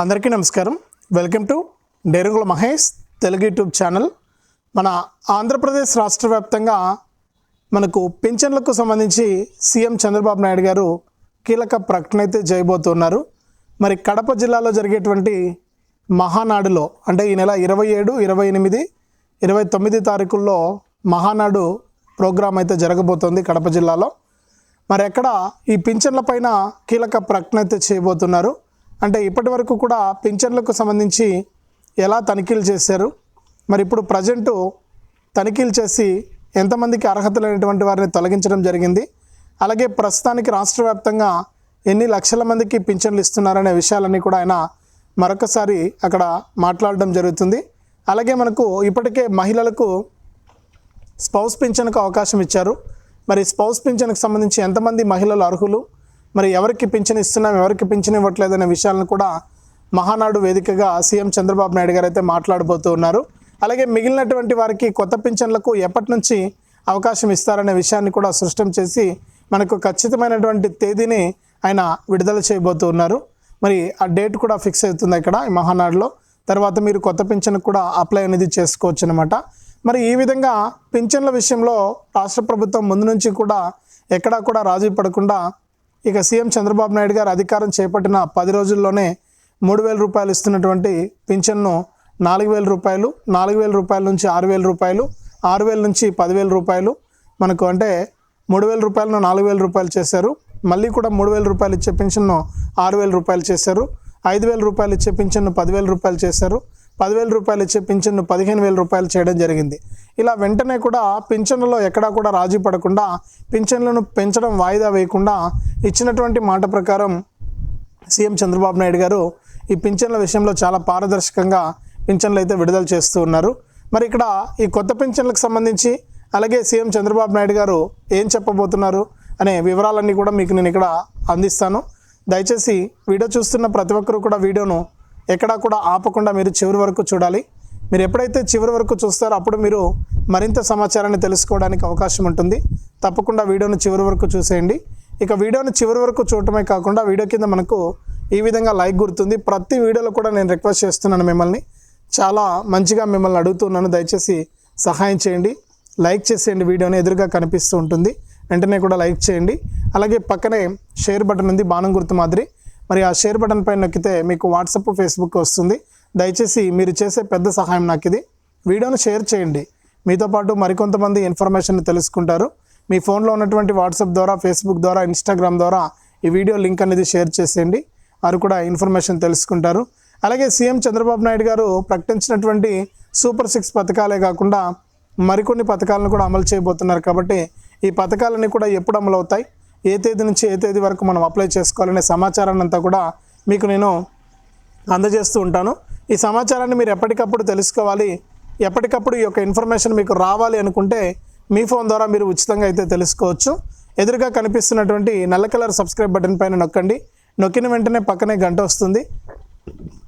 అందరికీ నమస్కారం. Welcome to Derugula Mahesh Telugu YouTube channel. మన ఆంధ్రప్రదేశ్ రాష్ట్ర వ్యాప్తంగా మనకు పింఛన్లకు సంబంధించి సీఎం చంద్రబాబు నాయుడు గారు కీలక ప్రకటన అయితే చేయబోతున్నారు. మరి కడప జిల్లాలో జరిగేటువంటి మహానాడులో అంటే ఈ నెల ఇరవై ఏడు ఇరవై ఎనిమిది ఇరవై తొమ్మిది తారీఖుల్లో మహానాడు ప్రోగ్రాం అయితే జరగబోతోంది కడప జిల్లాలో. మరి ఎక్కడ ఈ పింఛన్ల పైన కీలక ప్రకటన అయితే చేయబోతున్నారు. అంటే ఇప్పటి వరకు కూడా పింఛన్లకు సంబంధించి ఎలా తనిఖీలు చేశారు? మరి ఇప్పుడు ప్రజెంటు తనిఖీలు చేసి ఎంతమందికి అర్హత లేనటువంటి వారిని తొలగించడం జరిగింది? అలాగే ప్రస్తుతానికి రాష్ట్ర వ్యాప్తంగా ఎన్ని లక్షల మందికి పింఛన్లు ఇస్తున్నారనే విషయాలన్నీ కూడా ఆయన మరొకసారి అక్కడ మాట్లాడడం జరుగుతుంది. అలాగే మనకు ఇప్పటికే మహిళలకు స్పౌస్ పింఛన్కు అవకాశం ఇచ్చారు. మరి స్పౌస్ పింఛన్కి సంబంధించి ఎంతమంది మహిళలు అర్హులు? మరి ఎవరికి పింఛన్ ఇస్తున్నాం ఎవరికి పింఛన్ ఇవ్వట్లేదనే విషయాలను కూడా మహానాడు వేదికగా సీఎం చంద్రబాబు నాయుడు గారు అయితే మాట్లాడబోతూ ఉన్నారు. అలాగే మిగిలినటువంటి వారికి కొత్త పింఛన్లకు ఎప్పటి నుంచి అవకాశం ఇస్తారనే విషయాన్ని కూడా స్పష్టం చేసి మనకు ఖచ్చితమైనటువంటి తేదీని ఆయన విడుదల చేయబోతూ ఉన్నారు. మరి ఆ డేట్ కూడా ఫిక్స్ అవుతుంది ఇక్కడ ఈ మహానాడులో. తర్వాత మీరు కొత్త పింఛన్ కూడా అప్లై అనేది చేసుకోవచ్చు అనమాట మరి ఈ విధంగా పింఛన్ల విషయంలో రాష్ట్ర ప్రభుత్వం ముందు నుంచి కూడా ఎక్కడా కూడా రాజీ పడకుండా ఇక సీఎం చంద్రబాబు నాయుడు గారు అధికారం చేపట్టిన పది రోజుల్లోనే మూడు వేల రూపాయలు ఇస్తున్నటువంటి పింఛన్ను నాలుగు వేల రూపాయలు నాలుగు వేల రూపాయల నుంచి ఆరు వేల రూపాయలు ఆరు వేల నుంచి పదివేల రూపాయలు. మనకు అంటే మూడు వేల రూపాయలను నాలుగు వేల రూపాయలు చేశారు. మళ్ళీ కూడా మూడు వేల రూపాయలు ఇచ్చే పింఛన్ను ఆరు వేల రూపాయలు చేశారు. ఐదు వేల రూపాయలు ఇచ్చే పింఛన్ను పదివేల రూపాయలు చేశారు. పదివేల రూపాయలు ఇచ్చే పింఛన్ను పదిహేను వేల రూపాయలు చేయడం జరిగింది. ఇలా వెంటనే కూడా పింఛన్లలో ఎక్కడా కూడా రాజీ పడకుండా పింఛన్లను పెంచడం వాయిదా వేయకుండా ఇచ్చినటువంటి మాట ప్రకారం సీఎం చంద్రబాబు నాయుడు గారు ఈ పింఛన్ల విషయంలో చాలా పారదర్శకంగా పింఛన్లు అయితే విడుదల చేస్తూ ఉన్నారు. మరి ఇక్కడ ఈ కొత్త పింఛన్లకు సంబంధించి అలాగే సీఎం చంద్రబాబు నాయుడు గారు ఏం చెప్పబోతున్నారు అనే వివరాలన్నీ కూడా మీకు నేను ఇక్కడ అందిస్తాను. దయచేసి వీడియో చూస్తున్న ప్రతి ఒక్కరూ కూడా వీడియోను ఎక్కడా కూడా ఆపకుండా మీరు చివరి వరకు చూడాలి. మీరు ఎప్పుడైతే చివరి వరకు చూస్తారో అప్పుడు మీరు మరింత సమాచారాన్ని తెలుసుకోవడానికి అవకాశం ఉంటుంది. తప్పకుండా వీడియోను చివరి వరకు చూసేయండి. ఇక వీడియోను చివరి వరకు చూడటమే కాకుండా వీడియో కింద మనకు ఈ విధంగా లైక్ గుర్తుంది. ప్రతి వీడియోలో కూడా నేను రిక్వెస్ట్ చేస్తున్నాను మిమ్మల్ని. చాలా మంచిగా మిమ్మల్ని అడుగుతున్నాను. దయచేసి సహాయం చేయండి. లైక్ చేసేయండి వీడియోని. ఎదురుగా కనిపిస్తూ ఉంటుంది. వెంటనే కూడా లైక్ చేయండి. అలాగే పక్కనే షేర్ బటన్ ఉంది. బాణం గుర్తు మాదిరి. మరి ఆ షేర్ బటన్ పైన నొక్కితే మీకు వాట్సాప్ ఫేస్బుక్ వస్తుంది. దయచేసి మీరు చేసే పెద్ద సహాయం నాకు ఇది. వీడియోను షేర్ చేయండి. మీతో పాటు మరికొంతమంది ఇన్ఫర్మేషన్ తెలుసుకుంటారు. మీ ఫోన్లో ఉన్నటువంటి వాట్సాప్ ద్వారా ఫేస్బుక్ ద్వారా ఇన్స్టాగ్రామ్ ద్వారా ఈ వీడియో లింక్ అనేది షేర్ చేసేయండి. వారు కూడా ఇన్ఫర్మేషన్ తెలుసుకుంటారు. అలాగే సీఎం చంద్రబాబు నాయుడు గారు ప్రకటించినటువంటి సూపర్ సిక్స్ పథకాలే కాకుండా మరికొన్ని పథకాలను కూడా అమలు చేయబోతున్నారు కాబట్టి ఈ పథకాలన్నీ కూడా ఎప్పుడు అమలు అవుతాయి? ఏ తేదీ నుంచి ఏ తేదీ వరకు మనం అప్లై చేసుకోవాలనే సమాచారాన్ని అంతా కూడా మీకు నేను అందజేస్తూ ఉంటాను. ఈ సమాచారాన్ని మీరు ఎప్పటికప్పుడు తెలుసుకోవాలి ఎప్పటికప్పుడు ఈ యొక్క ఇన్ఫర్మేషన్ మీకు రావాలి అనుకుంటే మీ ఫోన్ ద్వారా మీరు ఉచితంగా అయితే తెలుసుకోవచ్చు. ఎదురుగా కనిపిస్తున్నటువంటి నల్ల కలర్ సబ్స్క్రైబ్ బటన్ పైన నొక్కండి. నొక్కిన వెంటనే పక్కనే గంట వస్తుంది.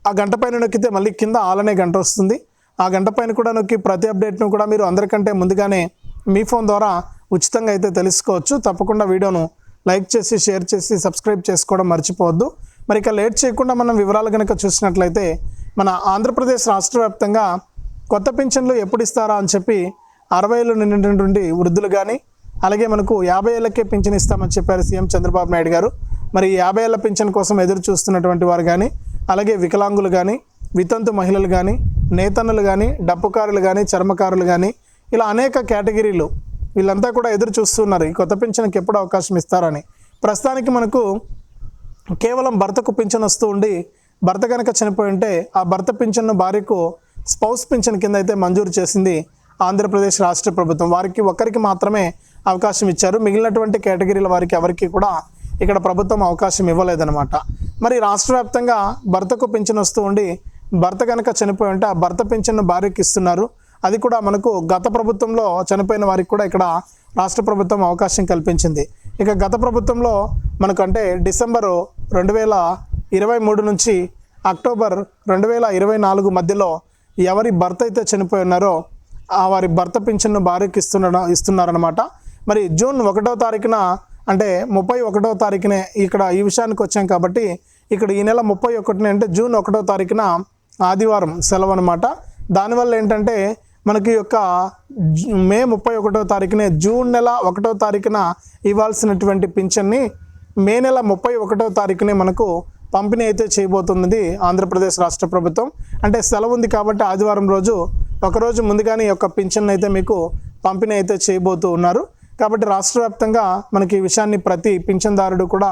ఆ గంట పైన నొక్కితే మళ్ళీ కింద ఆలనే గంట వస్తుంది. ఆ గంట పైన కూడా నొక్కి ప్రతి అప్డేట్ను కూడా మీరు అందరికంటే ముందుగానే మీ ఫోన్ ద్వారా ఉచితంగా అయితే తెలుసుకోవచ్చు. తప్పకుండా వీడియోను లైక్ చేసి షేర్ చేసి సబ్స్క్రైబ్ చేసుకోవడం మర్చిపోవద్దు. మరి ఇక లేట్ చేయకుండా మనం వివరాలు కనుక చూసినట్లయితే మన ఆంధ్రప్రదేశ్ రాష్ట్ర వ్యాప్తంగా కొత్త పింఛన్లు ఎప్పుడు ఇస్తారా అని చెప్పి అరవై ఏళ్ళు నిండినటువంటి వృద్ధులు కానీ అలాగే మనకు యాభై ఏళ్ళకే పింఛన్ ఇస్తామని చెప్పారు సీఎం చంద్రబాబు నాయుడు గారు. మరి యాభై ఏళ్ళ పింఛన్ కోసం ఎదురు చూస్తున్నటువంటి వారు కానీ అలాగే వికలాంగులు కానీ వితంతు మహిళలు కానీ నేతన్నులు కానీ డప్పుకారులు కానీ చర్మకారులు కానీ ఇలా అనేక కేటగిరీలు వీళ్ళంతా కూడా ఎదురు చూస్తున్నారు. ఈ కొత్త పింఛన్కి ఎప్పుడు అవకాశం ఇస్తారని. ప్రస్తుతానికి మనకు కేవలం భర్తకు పింఛన్ వస్తూ ఉండి భర్త కనుక చనిపోయి ఉంటే ఆ భర్త పింఛన్ను భార్యకు స్పౌస్ పింఛన్ కింద అయితే మంజూరు చేసింది ఆంధ్రప్రదేశ్ రాష్ట్ర ప్రభుత్వం. వారికి ఒక్కరికి మాత్రమే అవకాశం ఇచ్చారు. మిగిలినటువంటి కేటగిరీల వారికి ఎవరికి కూడా ఇక్కడ ప్రభుత్వం అవకాశం ఇవ్వలేదన్నమాట. మరి రాష్ట్ర వ్యాప్తంగా భర్తకు పింఛన్ వస్తూ ఉండి భర్త కనుక చనిపోయి ఉంటే ఆ భర్త పింఛన్ను భార్యకి ఇస్తున్నారు. అది కూడా మనకు గత ప్రభుత్వంలో చనిపోయిన వారికి కూడా ఇక్కడ రాష్ట్ర ప్రభుత్వం అవకాశం కల్పించింది. ఇక గత ప్రభుత్వంలో మనకు అంటే డిసెంబరు రెండు వేల ఇరవై మూడు నుంచి అక్టోబర్ రెండు వేల ఇరవై నాలుగు మధ్యలో ఎవరి భర్త అయితే చనిపోయి ఉన్నారో ఆ వారి భర్త పింఛన్ను భార్యకి ఇస్తున్న ఇస్తున్నారనమాట మరి జూన్ ఒకటో తారీఖున అంటే ముప్పై ఒకటో తారీఖునే ఇక్కడ ఈ విషయానికి వచ్చాం కాబట్టి ఇక్కడ ఈ నెల ముప్పై ఒకటినే అంటే జూన్ ఒకటో తారీఖున ఆదివారం సెలవు అనమాట దానివల్ల ఏంటంటే మనకి యొక్క జూ- మే ముప్పై ఒకటో తారీఖునే జూన్ నెల ఒకటో తారీఖున ఇవ్వాల్సినటువంటి పింఛన్ని మే నెల ముప్పై ఒకటో తారీఖునే మనకు పంపిణీ అయితే చేయబోతున్నది ఆంధ్రప్రదేశ్ రాష్ట్ర ప్రభుత్వం. అంటే సెలవు ఉంది కాబట్టి ఆదివారం రోజు ఒకరోజు ముందుగానే ఈ యొక్క పింఛన్ అయితే మీకు పంపిణీ అయితే చేయబోతూ ఉన్నారు. కాబట్టి రాష్ట్ర వ్యాప్తంగా మనకి ఈ విషయాన్ని ప్రతి పింఛన్దారుడు కూడా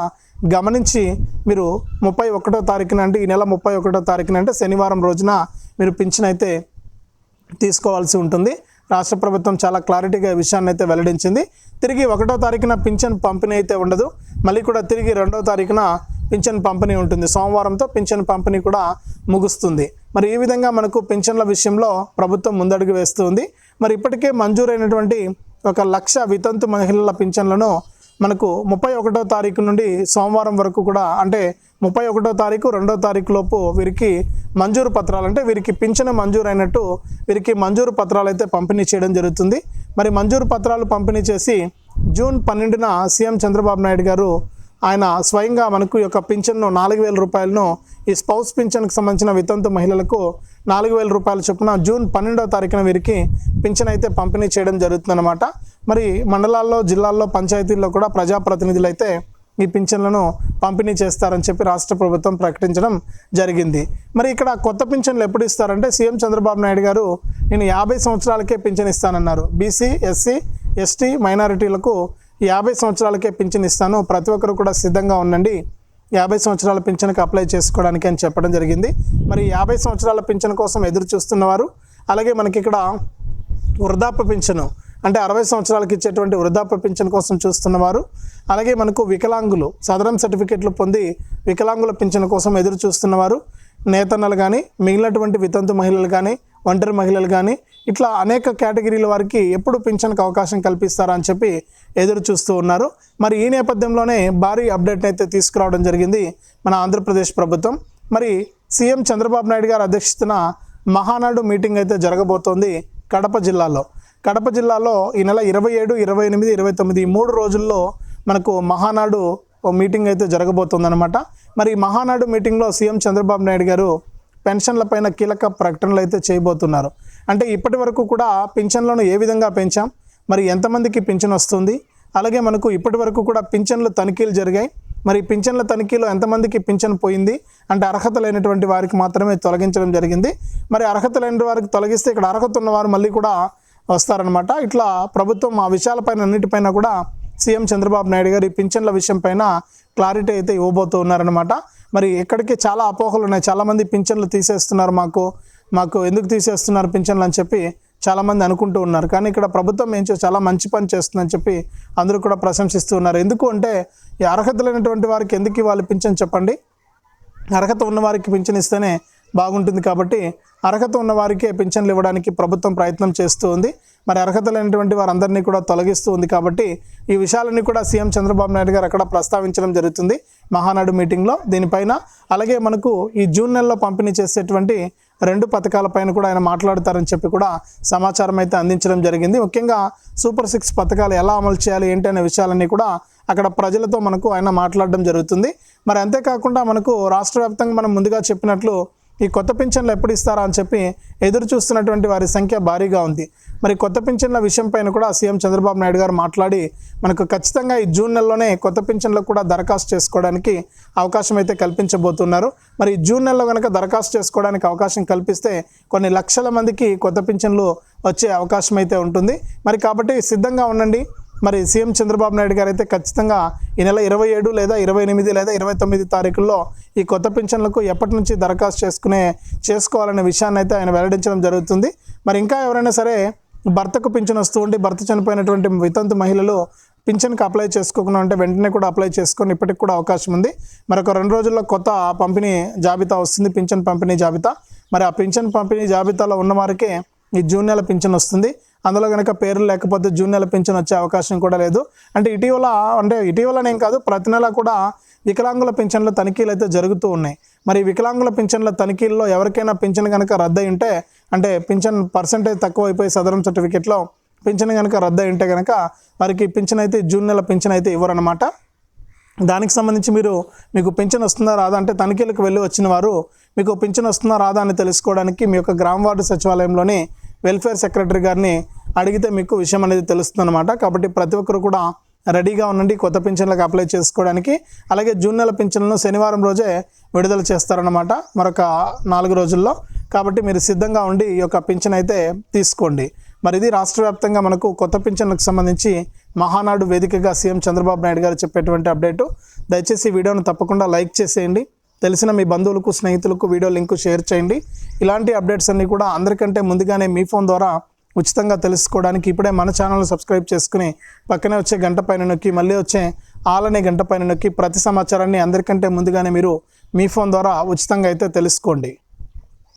గమనించి మీరు ముప్పై ఒకటో తారీఖున అంటే ఈ నెల ముప్పై ఒకటో తారీఖున అంటే శనివారం రోజున మీరు పింఛన్ అయితే తీసుకోవాల్సి ఉంటుంది. రాష్ట్ర ప్రభుత్వం చాలా క్లారిటీగా ఈ విషయాన్ని అయితే వెల్లడించింది. తిరిగి ఒకటో తారీఖున పింఛన్ పంపిణీ అయితే ఉండదు. మళ్ళీ కూడా తిరిగి రెండో తారీఖున పింఛన్ పంపిణీ ఉంటుంది. సోమవారంతో పింఛన్ పంపిణీ కూడా ముగుస్తుంది. మరి ఈ విధంగా మనకు పింఛన్ల విషయంలో ప్రభుత్వం ముందడుగు వేస్తుంది. మరి ఇప్పటికే మంజూరైనటువంటి ఒక లక్ష వితంతు మహిళల పింఛన్లను మనకు ముప్పై ఒకటో తారీఖు నుండి సోమవారం వరకు కూడా అంటే ముప్పై ఒకటో తారీఖు రెండో తారీఖు లోపు వీరికి మంజూరు పత్రాలు అంటే వీరికి పింఛను మంజూరు అయినట్టు వీరికి మంజూరు పత్రాలు అయితే పంపిణీ చేయడం జరుగుతుంది. మరి మంజూరు పత్రాలు పంపిణీ చేసి జూన్ పన్నెండున సీఎం చంద్రబాబు నాయుడు గారు ఆయన స్వయంగా మనకు ఈ యొక్క పింఛన్ను నాలుగు వేల రూపాయలను ఈ స్పౌస్ పింఛన్కి సంబంధించిన వితంతు మహిళలకు నాలుగు వేల రూపాయల చొప్పున జూన్ పన్నెండవ తారీఖున వీరికి పింఛన్ అయితే పంపిణీ చేయడం జరుగుతుందన్నమాట. మరి మండలాల్లో జిల్లాల్లో పంచాయతీల్లో కూడా ప్రజాప్రతినిధులు అయితే ఈ పింఛన్లను పంపిణీ చేస్తారని చెప్పి రాష్ట్ర ప్రభుత్వం ప్రకటించడం జరిగింది. మరి ఇక్కడ కొత్త పింఛన్లు ఎప్పుడు ఇస్తారంటే సీఎం చంద్రబాబు నాయుడు గారు నేను యాభై సంవత్సరాలకే పింఛన్ ఇస్తానన్నారు. బీసీ ఎస్సీ ఎస్టీ మైనారిటీలకు యాభై సంవత్సరాలకే పింఛన్ ఇస్తాను. ప్రతి ఒక్కరు కూడా సిద్ధంగా ఉండండి. యాభై సంవత్సరాల పింఛన్కి అప్లై చేసుకోవడానికి అని చెప్పడం జరిగింది. మరి యాభై సంవత్సరాల పింఛన్ కోసం ఎదురు చూస్తున్నవారు అలాగే మనకి ఇక్కడ వృద్ధాప్య పింఛను అంటే అరవై సంవత్సరాలకి ఇచ్చేటువంటి వృద్ధాప్య పింఛన్ కోసం చూస్తున్నవారు అలాగే మనకు వికలాంగులు సదరం సర్టిఫికెట్లు పొంది వికలాంగుల పింఛన్ కోసం ఎదురు చూస్తున్నవారు నేతన్నలు కానీ మిగిలినటువంటి వితంతు మహిళలు కానీ ఒంటరి మహిళలు కానీ ఇట్లా అనేక కేటగిరీల వారికి ఎప్పుడు పింఛన్కి అవకాశం కల్పిస్తారా అని చెప్పి ఎదురు చూస్తూ ఉన్నారు. మరి ఈ నేపథ్యంలోనే భారీ అప్డేట్ని అయితే తీసుకురావడం జరిగింది మన ఆంధ్రప్రదేశ్ ప్రభుత్వం. మరి సీఎం చంద్రబాబు నాయుడు గారు అధ్యక్షతన మహానాడు మీటింగ్ అయితే జరగబోతోంది కడప జిల్లాలో. కడప జిల్లాలో ఈ నెల ఇరవై ఏడు ఇరవై ఎనిమిది ఇరవై తొమ్మిది ఈ మూడు రోజుల్లో మనకు మహానాడు ఓ మీటింగ్ అయితే జరగబోతోందనమాట మరి మహానాడు మీటింగ్లో సీఎం చంద్రబాబు నాయుడు గారు పెన్షన్ల పైన కీలక ప్రకటనలు అయితే చేయబోతున్నారు. అంటే ఇప్పటి వరకు కూడా పింఛన్లను ఏ విధంగా పెంచాం? మరి ఎంతమందికి పింఛన్ వస్తుంది? అలాగే మనకు ఇప్పటి వరకు కూడా పింఛన్లు తనిఖీలు జరిగాయి. మరి పింఛన్ల తనిఖీలో ఎంతమందికి పింఛన్ పోయింది? అంటే అర్హత లేనటువంటి వారికి మాత్రమే తొలగించడం జరిగింది. మరి అర్హత లేని వారికి తొలగిస్తే ఇక్కడ అర్హత ఉన్నవారు మళ్ళీ కూడా వస్తారనమాట ఇట్లా ప్రభుత్వం ఆ విషయాలపైన అన్నిటిపైన కూడా సీఎం చంద్రబాబు నాయుడు గారు ఈ పింఛన్ల విషయం పైన క్లారిటీ అయితే ఇవ్వబోతూ ఉన్నారనమాట మరి ఇక్కడికి చాలా అపోహలు ఉన్నాయి. చాలామంది పింఛన్లు తీసేస్తున్నారు మాకు. మాకు ఎందుకు తీసేస్తున్నారు పింఛన్లు అని చెప్పి చాలామంది అనుకుంటూ ఉన్నారు. కానీ ఇక్కడ ప్రభుత్వం ఏం చేసి చాలా మంచి పని చేస్తుందని చెప్పి అందరూ కూడా ప్రశంసిస్తూ ఉన్నారు. ఎందుకు అంటే ఈ అర్హత లేనటువంటి వారికి ఎందుకు ఇవ్వాలి పింఛన్ చెప్పండి? అర్హత ఉన్న వారికి పింఛన్ ఇస్తేనే బాగుంటుంది కాబట్టి అర్హత ఉన్న వారికే పింఛన్లు ఇవ్వడానికి ప్రభుత్వం ప్రయత్నం చేస్తూ ఉంది. మరి అర్హత లేనటువంటి వారందరినీ కూడా తొలగిస్తూ ఉంది కాబట్టి ఈ విషయాలన్నీ కూడా సీఎం చంద్రబాబు నాయుడు గారు అక్కడ ప్రస్తావించడం జరుగుతుంది. మహానాడు మీటింగ్లో దీనిపైన అలాగే మనకు ఈ జూన్ నెలలో పంపిణీ చేసేటువంటి రెండు పథకాలపైన కూడా ఆయన మాట్లాడతారని చెప్పి కూడా సమాచారం అయితే అందించడం జరిగింది. ముఖ్యంగా సూపర్ సిక్స్ పథకాలు ఎలా అమలు చేయాలి ఏంటి అనే విషయాలన్నీ కూడా అక్కడ ప్రజలతో మనకు ఆయన మాట్లాడడం జరుగుతుంది. మరి అంతేకాకుండా మనకు రాష్ట్ర వ్యాప్తంగా మనం ముందుగా చెప్పినట్లు ఈ కొత్త పింఛన్లు ఎప్పుడు ఇస్తారా అని చెప్పి ఎదురు చూస్తున్నటువంటి వారి సంఖ్య భారీగా ఉంది. మరి కొత్త పింఛన్ల విషయం పైన కూడా సీఎం చంద్రబాబు నాయుడు గారు మాట్లాడి మనకు ఖచ్చితంగా ఈ జూన్ నెలలోనే కొత్త పింఛన్లకు కూడా దరఖాస్తు చేసుకోవడానికి అవకాశం అయితే కల్పించబోతున్నారు. మరి జూన్ నెలలో కనుక దరఖాస్తు చేసుకోవడానికి అవకాశం కల్పిస్తే కొన్ని లక్షల మందికి కొత్త పింఛన్లు వచ్చే అవకాశం అయితే ఉంటుంది. మరి కాబట్టి సిద్ధంగా ఉండండి. మరి సీఎం చంద్రబాబు నాయుడు గారు అయితే ఖచ్చితంగా ఈ నెల ఇరవై ఏడు లేదా ఇరవై ఎనిమిది లేదా ఇరవై తొమ్మిది తారీఖుల్లో ఈ కొత్త పింఛన్లకు ఎప్పటి నుంచి దరఖాస్తు చేసుకునే చేసుకోవాలనే విషయాన్ని అయితే ఆయన వెల్లడించడం జరుగుతుంది. మరి ఇంకా ఎవరైనా సరే భర్తకు పింఛన్ వస్తూ ఉండి భర్త చనిపోయినటువంటి వితంతు మహిళలు పింఛన్కి అప్లై చేసుకోకుండా ఉంటే వెంటనే కూడా అప్లై చేసుకొని ఇప్పటికి కూడా అవకాశం ఉంది. మరొక రెండు రోజుల్లో కొత్త పంపిణీ జాబితా వస్తుంది పింఛన్ పంపిణీ జాబితా. మరి ఆ పింఛన్ పంపిణీ జాబితాలో ఉన్నవారికే ఈ జూన్ నెల పింఛన్ వస్తుంది. అందులో కనుక పేర్లు లేకపోతే జూన్ నెల పింఛన్ వచ్చే అవకాశం కూడా లేదు. అంటే ఇటీవల అంటే ఇటీవలనేం కాదు ప్రతి నెల కూడా వికలాంగుల పింఛన్ల తనిఖీలు అయితే జరుగుతూ ఉన్నాయి. మరి వికలాంగుల పింఛన్ల తనిఖీల్లో ఎవరికైనా పింఛన్ కనుక రద్దయి ఉంటే అంటే పింఛన్ పర్సంటేజ్ తక్కువ అయిపోయి సదరం సర్టిఫికేట్లో పింఛన్ కనుక రద్దయి ఉంటే కనుక వారికి పింఛన్ అయితే జూన్ నెల పింఛన్ అయితే ఇవ్వరనమాట దానికి సంబంధించి మీరు మీకు పింఛన్ వస్తుందా రాదా అంటే తనిఖీలకు వెళ్ళి వచ్చిన వారు మీకు పింఛన్ వస్తుందా రాదా అని తెలుసుకోవడానికి మీ యొక్క గ్రామ వార్డు సచివాలయంలోని వెల్ఫేర్ సెక్రటరీ గారిని అడిగితే మీకు విషయం అనేది తెలుస్తుంది అనమాట కాబట్టి ప్రతి ఒక్కరు కూడా రెడీగా ఉండండి కొత్త పింఛన్లకు అప్లై చేసుకోవడానికి. అలాగే జూన్ నెల పింఛన్లను శనివారం రోజే విడుదల చేస్తారన్నమాట మరొక నాలుగు రోజుల్లో. కాబట్టి మీరు సిద్ధంగా ఉండి ఈ యొక్క పింఛన్ అయితే తీసుకోండి. మరి ఇది రాష్ట్ర వ్యాప్తంగా మనకు కొత్త పింఛన్లకు సంబంధించి మహానాడు వేదికగా సీఎం చంద్రబాబు నాయుడు గారు చెప్పేటువంటి అప్డేటు. దయచేసి వీడియోను తప్పకుండా లైక్ చేసేయండి. తెలిసిన మీ బంధువులకు స్నేహితులకు వీడియో లింక్ షేర్ చేయండి. ఇలాంటి అప్డేట్స్ అన్నీ కూడా అందరికంటే ముందుగానే మీ ఫోన్ ద్వారా ఉచితంగా తెలుసుకోవడానికి ఇప్పుడే మన ఛానల్ సబ్స్క్రైబ్ చేసుకుని పక్కనే వచ్చే గంట పైన నొక్కి మళ్ళీ వచ్చే ఆలనే గంట పైన నొక్కి ప్రతి సమాచారాన్ని అందరికంటే ముందుగానే మీరు మీ ఫోన్ ద్వారా ఉచితంగా అయితే తెలుసుకోండి.